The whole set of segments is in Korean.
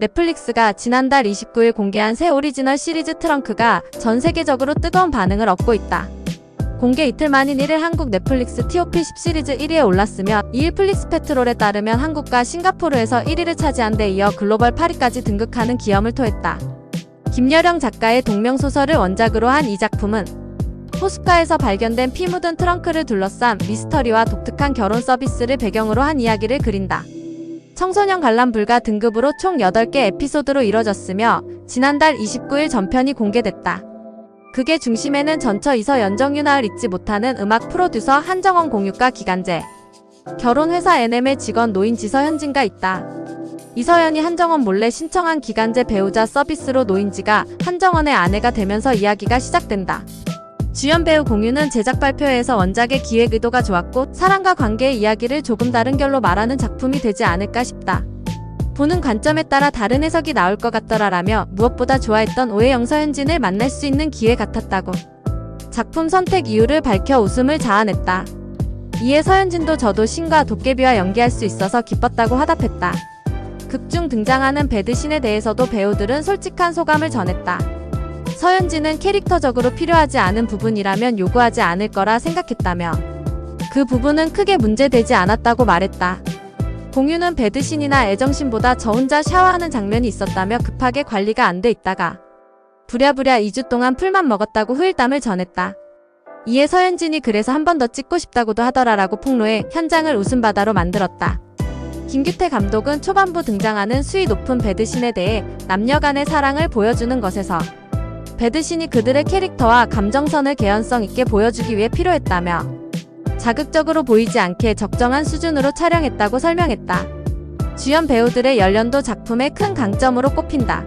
넷플릭스가 지난달 29일 공개한 새 오리지널 시리즈 트렁크가 전 세계적으로 뜨거운 반응을 얻고 있다. 공개 이틀 만인 1일 한국 넷플릭스 TOP 10 시리즈 1위에 올랐으며 2일 플릭스 페트롤에 따르면 한국과 싱가포르에서 1위를 차지한 데 이어 글로벌 8위까지 등극하는 기염을 토했다. 김여령 작가의 동명소설을 원작으로 한 이 작품은 호숫가에서 발견된 피 묻은 트렁크를 둘러싼 미스터리와 독특한 결혼 서비스를 배경으로 한 이야기를 그린다. 청소년 관람 불가 등급으로 총 8개 에피소드로 이뤄졌으며 지난달 29일 전편이 공개됐다. 극의 중심에는 전처 이서 연정윤아를 잊지 못하는 음악 프로듀서 한정원 공유과 기간제, 결혼회사 NM의 직원 노인 지서현진가 있다. 이서연이 한정원 몰래 신청한 기간제 배우자 서비스로 노인지가 한정원의 아내가 되면서 이야기가 시작된다. 주연 배우 공유는 제작 발표회에서 원작의 기획 의도가 좋았고 사랑과 관계의 이야기를 조금 다른 결로 말하는 작품이 되지 않을까 싶다. 보는 관점에 따라 다른 해석이 나올 것 같더라라며 무엇보다 좋아했던 오해 영 서현진을 만날 수 있는 기회 같았다고. 작품 선택 이유를 밝혀 웃음을 자아냈다. 이에 서현진도 저도 신과 도깨비와 연기할 수 있어서 기뻤다고 화답했다. 극중 등장하는 배드신에 대해서도 배우들은 솔직한 소감을 전했다. 서현진은 캐릭터적으로 필요하지 않은 부분이라면 요구하지 않을 거라 생각했다며 그 부분은 크게 문제되지 않았다고 말했다. 공유는 배드신이나 애정신보다 저 혼자 샤워하는 장면이 있었다며 급하게 관리가 안 돼 있다가 부랴부랴 2주 동안 풀만 먹었다고 후일담을 전했다. 이에 서현진이 그래서 한 번 더 찍고 싶다고도 하더라라고 폭로해 현장을 웃음바다로 만들었다. 김규태 감독은 초반부 등장하는 수위 높은 배드신에 대해 남녀 간의 사랑을 보여주는 것에서 배드신이 그들의 캐릭터와 감정선을 개연성 있게 보여주기 위해 필요했다며 자극적으로 보이지 않게 적정한 수준으로 촬영했다고 설명했다. 주연 배우들의 연련도 작품의 큰 강점으로 꼽힌다.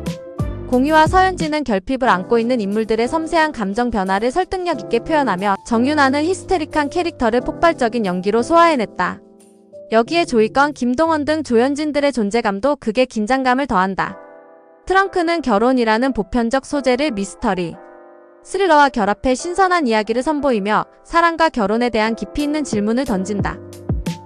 공유와 서현진은 결핍을 안고 있는 인물들의 섬세한 감정 변화를 설득력 있게 표현하며 정윤아는 히스테릭한 캐릭터를 폭발적인 연기로 소화해냈다. 여기에 조이건, 김동원 등 조연진들의 존재감도 극의 긴장감을 더한다. 트렁크는 결혼이라는 보편적 소재를 미스터리, 스릴러와 결합해 신선한 이야기를 선보이며 사랑과 결혼에 대한 깊이 있는 질문을 던진다.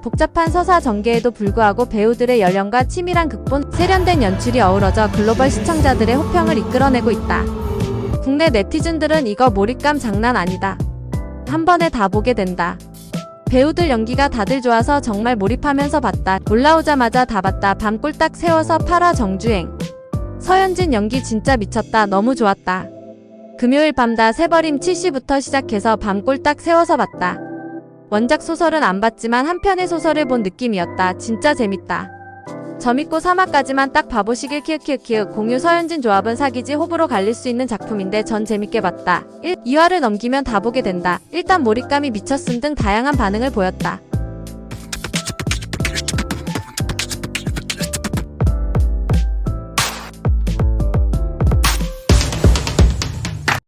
복잡한 서사 전개에도 불구하고 배우들의 연령과 치밀한 극본, 세련된 연출이 어우러져 글로벌 시청자들의 호평을 이끌어내고 있다. 국내 네티즌들은 이거 몰입감 장난 아니다. 한 번에 다 보게 된다. 배우들 연기가 다들 좋아서 정말 몰입하면서 봤다. 올라오자마자 다 봤다. 밤 꼴딱 세워서 8화 정주행. 서현진 연기 진짜 미쳤다. 너무 좋았다. 금요일 밤다 새버림 7시부터 시작해서 밤 꼴딱 세워서 봤다. 원작 소설은 안 봤지만 한 편의 소설을 본 느낌이었다. 진짜 재밌다. 재밌고 3화까지만 딱 봐보시길 키읔키읔키읔 공유 서현진 조합은 사기지 호불호 갈릴 수 있는 작품인데 전 재밌게 봤다. 1, 2화를 넘기면 다 보게 된다. 일단 몰입감이 미쳤음 등 다양한 반응을 보였다.